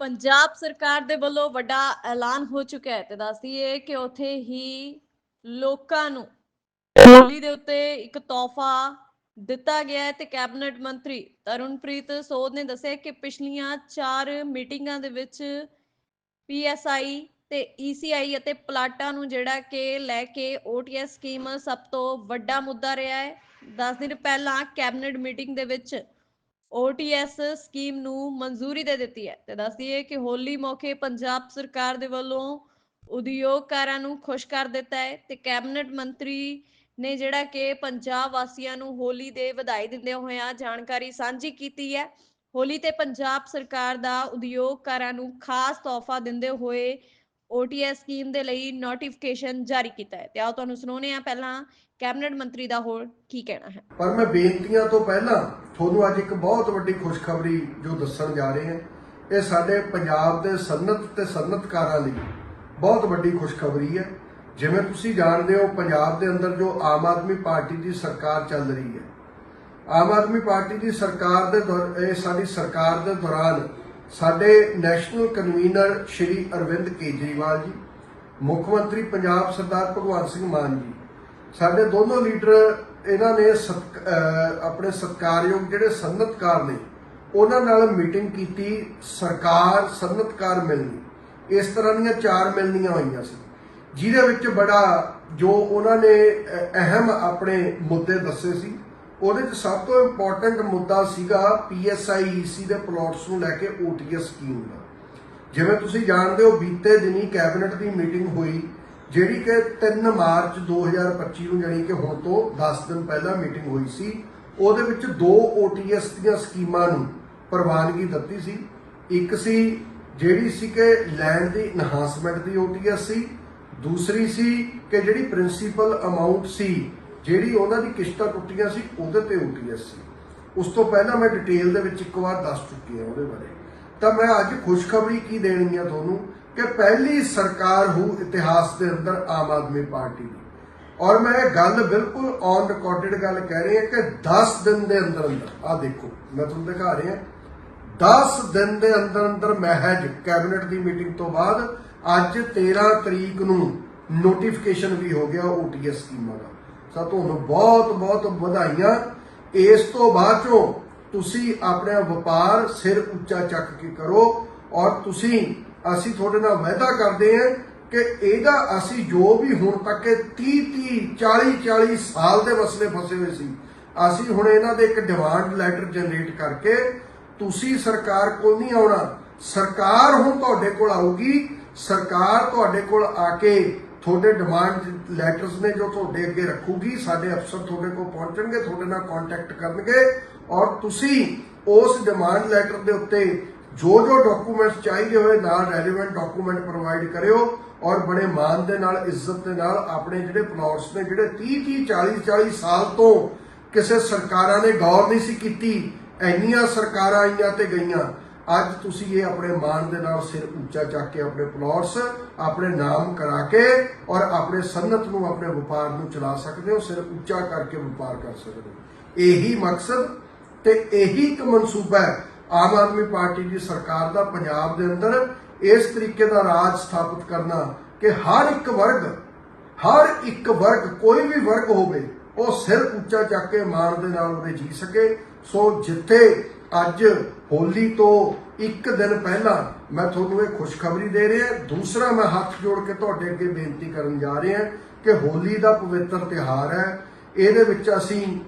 ਪੰਜਾਬ ਸਰਕਾਰ ਦੇ ਵੱਲੋਂ ਵੱਡਾ ਐਲਾਨ ਹੋ ਚੁੱਕਿਆ ਹੈ ਤੇ ਦੱਸਦੀਏ ਕਿ ਉੱਥੇ ਹੀ ਲੋਕਾਂ ਨੂੰ ਹੋਲੀ ਦੇ ਉੱਤੇ ਇੱਕ ਤੋਹਫਾ ਦਿੱਤਾ ਗਿਆ ਹੈ ਤੇ ਕੈਬਨਿਟ ਮੰਤਰੀ ਤਰੁਣਪ੍ਰੀਤ ਸੋਧ ਨੇ ਦੱਸਿਆ ਕਿ ਪਿਛਲੀਆਂ 4 ਮੀਟਿੰਗਾਂ ਦੇ ਵਿੱਚ ਪੀਐਸਆਈ ਤੇ ਈਸੀਆਈ ਅਤੇ ਪਲਾਟਾਂ ਨੂੰ ਜਿਹੜਾ ਕਿ ਲੈ ਕੇ ਓਟੀਐਸ ਸਕੀਮ ਸਭ ਤੋਂ ਵੱਡਾ ਮੁੱਦਾ ਰਿਹਾ ਹੈ। 10 ਦਿਨ ਪਹਿਲਾਂ ਕੈਬਨਿਟ ਮੀਟਿੰਗ ਦੇ ਵਿੱਚ ਓਟੀਐਸ ਸਕੀਮ ਨੂੰ ਮਨਜ਼ੂਰੀ ਦੇ ਦਿੱਤੀ ਹੈ ਤੇ ਦੱਸਦੀਏ ਕਿ ਹੋਲੀ ਮੌਕੇ ਪੰਜਾਬ ਸਰਕਾਰ ਦੇ ਵੱਲੋਂ ਉਦਯੋਗਕਾਰਾਂ ਨੂੰ ਖੁਸ਼ ਕਰ ਦਿੱਤਾ ਹੈ ਤੇ ਕੈਬਨਿਟ ਮੰਤਰੀ ਨੇ ਜਿਹੜਾ ਕਿ ਪੰਜਾਬ ਵਾਸੀਆਂ ਨੂੰ ਹੋਲੀ ਦੇ ਵਧਾਈ ਦਿੰਦੇ ਹੋਇਆ ਜਾਣਕਾਰੀ ਸਾਂਝੀ ਕੀਤੀ ਹੈ। ਹੋਲੀ ਤੇ ਪੰਜਾਬ ਸਰਕਾਰ ਦਾ ਉਦਯੋਗਕਾਰਾਂ ਨੂੰ ਖਾਸ ਤੋਹਫਾ ਦਿੰਦੇ ਹੋਏ ਓਟੀਐਸ ਸਕੀਮ ਦੇ ਲਈ ਨੋਟੀਫਿਕੇਸ਼ਨ ਜਾਰੀ ਕੀਤਾ ਹੈ। ਤੇ ਆਓ ਤੁਹਾਨੂੰ ਸੁਣਾਉਂਦੇ ਹਾਂ ਪਹਿਲਾਂ ਕੈਬਨਿਟ ਮੰਤਰੀ ਦਾ ਹੋਰ ਕੀ ਕਹਿਣਾ ਹੈ। ਪਰ ਮੈਂ ਬੇਨਤੀਆਂ ਤੋਂ ਪਹਿਲਾਂ ਤੁਹਾਨੂੰ ਅੱਜ ਇੱਕ ਬਹੁਤ ਵੱਡੀ ਖੁਸ਼ਖਬਰੀ ਜੋ ਦੱਸਣ ਜਾ ਰਹੇ ਹਾਂ। ਇਹ ਸਾਡੇ ਪੰਜਾਬ ਦੇ ਸਨਅਤ ਤੇ ਸਨਅਤਕਾਰਾਂ ਲਈ ਬਹੁਤ ਵੱਡੀ ਖੁਸ਼ਖਬਰੀ ਹੈ। ਜਿਵੇਂ ਤੁਸੀਂ ਜਾਣਦੇ ਹੋ, ਪੰਜਾਬ ਦੇ ਅੰਦਰ ਜੋ ਆਮ ਆਦਮੀ ਪਾਰਟੀ ਦੀ ਸਰਕਾਰ ਚੱਲ ਰਹੀ ਹੈ। ਆਮ ਆਦਮੀ ਪਾਰਟੀ ਦੀ ਸਰਕਾਰ ਦੇ ਦੌਰ- ਇਹ ਸਾਡੀ ਸਰਕਾਰ ਦੇ ਦੌਰਾਨ ਸਾਡੇ ਨੈਸ਼ਨਲ ਕਨਵੀਨਰ ਸ਼੍ਰੀ ਅਰਵਿੰਦ ਕੇਜਰੀਵਾਲ ਜੀ, ਮੁੱਖ ਮੰਤਰੀ ਪੰਜਾਬ ਸਰਦਾਰ ਭਗਵੰਤ ਸਿੰਘ ਮਾਨ ਜੀ, ਸਾਡੇ ਦੋਨੋਂ ਲੀਡਰ ਇਹਨਾਂ ਨੇ ਸਤਿ- ਆਪਣੇ ਸਤਕਾਰਯੋਗ ਜਿਹੜੇ ਸਨਅਤਕਾਰ ਨੇ, ਉਹਨਾਂ ਨਾਲ ਮੀਟਿੰਗ ਕੀਤੀ, ਸਰਕਾਰ ਸਨਅਤਕਾਰ ਮਿਲਣੀ ਇਸ ਤਰ੍ਹਾਂ ਦੀਆਂ ਚਾਰ ਮਿਲਣੀਆਂ ਹੋਈਆਂ ਸੀ। ਜਿਹਦੇ ਵਿੱਚ ਬੜਾ ਜੋ ਉਹਨਾਂ ਨੇ ਅਹਿਮ ਆਪਣੇ ਮੁੱਦੇ ਦੱਸੇ ਸੀ। ਉਹਦੇ 'ਚ ਸਭ ਤੋਂ ਇੰਪੋਰਟੈਂਟ ਮੁੱਦਾ ਸੀਗਾ ਪੀਐਸਆਈਈਸੀ ਦੇ ਪਲਾਟਸ ਨੂੰ ਲੈ ਕੇ ਓਟੀਐਸ ਸਕੀਮ ਦਾ। ਜਿਵੇਂ ਤੁਸੀਂ ਜਾਣਦੇ ਹੋ, ਬੀਤੇ ਦਿਨੀ ਕੈਬਨਿਟ ਦੀ ਮੀਟਿੰਗ ਹੋਈ, ਜਿਹੜੀ ਕਿ 3 ਮਾਰਚ 2025 ਨੂੰ ਜਾਣੀ ਕਿ ਹੁਣ ਤੋਂ 10 ਦਿਨ ਪਹਿਲਾਂ ਮੀਟਿੰਗ ਹੋਈ ਸੀ, ਉਹਦੇ ਵਿੱਚ ਦੋ OTS ਦੀਆਂ ਸਕੀਮਾਂ ਨੂੰ ਪ੍ਰਵਾਨਗੀ ਦਿੱਤੀ ਸੀ। ਇੱਕ ਸੀ ਜਿਹੜੀ ਸੀ ਕਿ ਲੈਂਡ ਦੀ ਇਨਹਾਂਸਮੈਂਟ ਦੀ OTS ਸੀ, ਦੂਸਰੀ ਸੀ ਕਿ ਜਿਹੜੀ ਪ੍ਰਿੰਸੀਪਲ ਅਮਾਉਂਟ ਸੀ ਜਿਹੜੀ ਉਹਨਾਂ ਦੀ ਕਿਸ਼ਤਾਂ ਟੁੱਟੀਆਂ ਸੀ, ਉਹਦੇ ਤੇ OTS ਸੀ। ਉਸ ਤੋਂ ਪਹਿਲਾਂ ਮੈਂ ਡਿਟੇਲ ਦੇ ਵਿੱਚ ਇੱਕ ਵਾਰ ਦੱਸ ਚੁੱਕੀ ਹਾਂ ਉਹਦੇ ਬਾਰੇ। ਤਾਂ ਮੈਂ ਅੱਜ ਖੁਸ਼ਖਬਰੀ ਕੀ ਦੇਣੀ ਆ ਤੁਹਾਨੂੰ? ਕਿ ਪਹਿਲੀ ਸਰਕਾਰ ਹੋ ਇਤਿਹਾਸ ਦੇ ਅੰਦਰ ਆਮ ਆਦਮੀ ਪਾਰਟੀ ਦੀ। ਔਰ ਮੈਂ ਇਹ ਗੱਲ ਬਿਲਕੁਲ ਔਨ ਰਿਕਾਰਡਡ ਗੱਲ ਕਹਿ ਰਹੀ ਹਾਂ ਕਿ 10 ਦਿਨ ਦੇ ਅੰਦਰ ਅੰਦਰ ਆ ਦੇਖੋ, ਮੈਂ ਤੁਹਾਨੂੰ ਦਿਖਾ ਰਿਹਾ। 10 ਦਿਨ ਦੇ ਅੰਦਰ ਅੰਦਰ ਮਹਿਜ ਕੈਬਨਿਟ ਦੀ ਮੀਟਿੰਗ ਤੋਂ ਬਾਅਦ ਅੱਜ 13 ਤਰੀਕ ਨੂੰ ਨੋਟੀਫਿਕੇਸ਼ਨ ਵੀ ਹੋ ਗਿਆ ਓਟੀਐਸ ਸਕੀਮਾਂ ਦਾ। ਤਾਂ ਤੁਹਾਨੂੰ ਬਹੁਤ ਬਹੁਤ ਵਧਾਈਆਂ। ਇਸ ਤੋਂ ਬਾਅਦ ਚੋਂ ਤੁਸੀਂ ਆਪਣਾ ਵਪਾਰ ਸਿਰ ਉੱਚਾ ਚੱਕ ਕੇ ਕਰੋ ਔਰ ਤੁਸੀਂ, ਅਸੀਂ ਤੁਹਾਡੇ ਨਾਲ ਵਾਅਦਾ ਕਰਦੇ ਹਾਂ ਕਿ ਇਹਦਾ ਅਸੀਂ ਜੋ ਵੀ ਹੁਣ ਤੱਕ 30 30 40 40 ਸਾਲ ਦੇ ਮਸਲੇ ਫਸੇ ਹੋਏ ਸੀ, ਅਸੀਂ ਹੁਣ ਇਹਨਾਂ ਦੇ ਇੱਕ ਡਿਮਾਂਡ ਲੈਟਰ ਜਨਰੇਟ ਕਰਕੇ ਤੁਸੀਂ ਸਰਕਾਰ ਕੋਲ ਨਹੀਂ ਆਉਣਾ। ਸਰਕਾਰ ਹੁਣ ਤੁਹਾਡੇ ਕੋਲ ਆਊਗੀ, ਸਰਕਾਰ ਤੁਹਾਡੇ ਕੋਲ ਆ ਕੇ ਤੁਹਾਡੇ ਡਿਮਾਂਡ ਲੈਟਰਸ ਨੇ ਜੋ ਤੁਹਾਡੇ ਅੱਗੇ ਰੱਖੂਗੀ, ਸਾਡੇ ਅਫਸਰ ਤੁਹਾਡੇ ਕੋਲ ਪਹੁੰਚਣਗੇ, ਤੁਹਾਡੇ ਨਾਲ ਕੰਟੈਕਟ ਕਰਨਗੇ ਔਰ ਤੁਸੀਂ ਉਸ ਡਿਮਾਂਡ ਲੈਟਰ ਦੇ ਉੱਤੇ ਜੋ ਜੋ ਡਾਕੂਮੈਂਟਸ ਚਾਹੀਦੇ ਹੋਏ ਨਾਲ ਰੈਲੇਵੈਂਟ ਡਾਕੂਮੈਂਟ ਪ੍ਰੋਵਾਈਡ ਕਰਿਓ ਔਰ ਬੜੇ ਮਾਣ ਦੇ ਨਾਲ, ਇੱਜ਼ਤ ਦੇ ਨਾਲ ਆਪਣੇ ਜਿਹੜੇ ਪਲਾਟਸ ਨੇ, ਜਿਹੜੇ 30 30 40 40 ਸਾਲ ਤੋਂ ਕਿਸੇ ਸਰਕਾਰਾਂ ਨੇ ਗੌਰ ਨਹੀਂ ਸੀ ਕੀਤੀ, ਇੰਨੀਆਂ ਸਰਕਾਰਾਂ ਆਈਆਂ ਤੇ ਗਈਆਂ। ਅੱਜ ਤੁਸੀਂ ਇਹ ਆਪਣੇ ਮਾਣ ਦੇ ਨਾਲ ਸਿਰ ਉੱਚਾ ਚੱਕ ਕੇ ਆਪਣੇ ਪਲਾਟਸ ਆਪਣੇ ਨਾਮ ਕਰਾ ਕੇ ਔਰ ਆਪਣੇ ਸਨਅਤ ਨੂੰ, ਆਪਣੇ ਵਪਾਰ ਨੂੰ ਚਲਾ ਸਕਦੇ ਹੋ, ਸਿਰ ਉੱਚਾ ਕਰਕੇ ਵਪਾਰ ਕਰ ਸਕਦੇ ਹੋ। ਇਹੀ ਮਕਸਦ ਤੇ ਇਹੀ ਇੱਕ ਮਨਸੂਬਾ ਹੈ। ਆਮ ਆਦਮੀ ਪਾਰਟੀ ਦੀ ਸਰਕਾਰ ਦਾ ਪੰਜਾਬ ਦੇ ਅੰਦਰ ਇਸ ਤਰੀਕੇ ਦਾ ਰਾਜ ਸਥਾਪਿਤ ਕਰਨਾ ਕਿ ਹਰ ਇੱਕ ਵਰਗ, ਹਰ ਇੱਕ ਵਰਗ, ਕੋਈ ਵੀ ਵਰਗ ਹੋਵੇ, ਉਹ ਸਿਰ ਉੱਚਾ ਚੱਕ ਕੇ ਮਾਣ ਦੇ ਨਾਲ ਉਹਦੇ ਜੀ ਸਕੇ। ਸੋ ਜਿੱਥੇ ਅੱਜ ਹੋਲੀ ਤੋਂ ਇੱਕ ਦਿਨ ਪਹਿਲਾਂ ਮੈਂ ਤੁਹਾਨੂੰ ਇਹ ਖੁਸ਼ਖਬਰੀ ਦੇ ਰਿਹਾ, ਦੂਸਰਾ ਮੈਂ ਹੱਥ ਜੋੜ ਕੇ ਤੁਹਾਡੇ ਅੱਗੇ ਬੇਨਤੀ ਕਰਨ ਜਾ ਰਿਹਾ ਕਿ ਹੋਲੀ ਦਾ ਪਵਿੱਤਰ ਤਿਉਹਾਰ ਹੈ। ਇਹਦੇ ਵਿੱਚ ਅਸੀਂ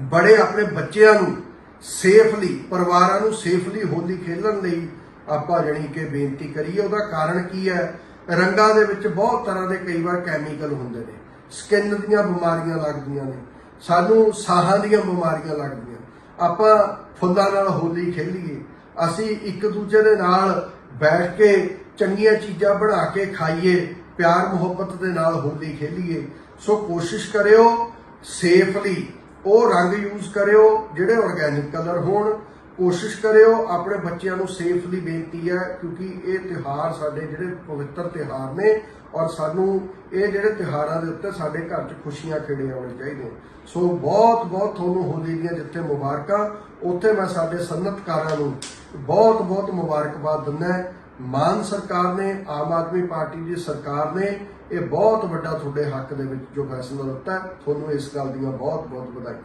ਬੜੇ ਆਪਣੇ ਬੱਚਿਆਂ ਨੂੰ ਸੇਫਲੀ ਪਰਿਵਾਰਾਂ ਨੂੰ ਸੇਫਲੀ ਹੋਲੀ ਖੇਡਣ ਲਈ ਆਪਾਂ ਜਣੀ ਕਿ ਬੇਨਤੀ ਕਰੀਏ। ਉਹਦਾ ਕਾਰਨ ਕੀ ਹੈ? ਰੰਗਾਂ ਦੇ ਵਿੱਚ ਬਹੁਤ ਤਰ੍ਹਾਂ ਦੇ ਕਈ ਵਾਰ ਕੈਮੀਕਲ ਹੁੰਦੇ ਨੇ। ਸਕਿਨ ਦੀਆਂ ਬਿਮਾਰੀਆਂ ਲੱਗਦੀਆਂ ਨੇ। ਸਾਨੂੰ ਸਾਹਾਂ ਦੀਆਂ ਬਿਮਾਰੀਆਂ ਲੱਗਦੀਆਂ ਆਪਾਂ ਫੁੱਲਾਂ ਨਾਲ ਹੋਲੀ ਖੇਲੀਏ ਅਸੀਂ ਇੱਕ ਦੂਜੇ ਦੇ ਨਾਲ ਬੈਠ ਕੇ ਚੰਗੀਆਂ ਚੀਜ਼ਾਂ ਬਣਾ ਕੇ ਖਾਈਏ, ਪਿਆਰ ਮੁਹੱਬਤ ਦੇ ਨਾਲ ਹੋਲੀ ਖੇਲੀਏ। ਸੋ ਕੋਸ਼ਿਸ਼ ਕਰਿਓ ਸੇਫਲੀ ਉਹ ਰੰਗ ਯੂਜ਼ ਕਰਿਓ ਜਿਹੜੇ ਆਰਗੈਨਿਕ ਕਲਰ ਹੋਣ। ਕੋਸ਼ਿਸ਼ ਕਰਿਓ, ਆਪਣੇ ਬੱਚਿਆਂ ਨੂੰ ਸੇਫਲੀ ਬੇਨਤੀ ਹੈ, ਕਿਉਂਕਿ ਇਹ ਤਿਉਹਾਰ ਸਾਡੇ ਜਿਹੜੇ ਪਵਿੱਤਰ ਤਿਉਹਾਰ ਨੇ ਔਰ ਸਾਨੂੰ ਇਹ ਜਿਹੜੇ ਤਿਉਹਾਰਾਂ ਦੇ ਉੱਤੇ ਸਾਡੇ ਘਰ 'ਚ ਖੁਸ਼ੀਆਂ ਖੇੜੀਆਂ ਹੋਣੀਆਂ ਚਾਹੀਦੀਆਂ। ਸੋ ਬਹੁਤ ਬਹੁਤ ਤੁਹਾਨੂੰ ਹੋਲੀ ਦੀਆਂ ਜਿੱਥੇ ਮੁਬਾਰਕਾਂ, ਉੱਥੇ ਮੈਂ ਸਾਡੇ ਸਨਅਤਕਾਰਾਂ ਨੂੰ ਬਹੁਤ ਬਹੁਤ ਮੁਬਾਰਕਬਾਦ ਦਿੰਦਾ ਮਾਨ ਸਰਕਾਰ ਨੇ, ਆਮ ਆਦਮੀ ਪਾਰਟੀ ਦੀ ਸਰਕਾਰ ਨੇ ਇਹ ਬਹੁਤ ਵੱਡਾ ਤੁਹਾਡੇ ਹੱਕ ਦੇ ਵਿੱਚ ਜੋ ਫੈਸਲਾ ਲਿੱਤਾ ਤੁਹਾਨੂੰ ਇਸ ਗੱਲ ਦੀਆਂ ਬਹੁਤ ਬਹੁਤ ਵਧਾਈਆਂ।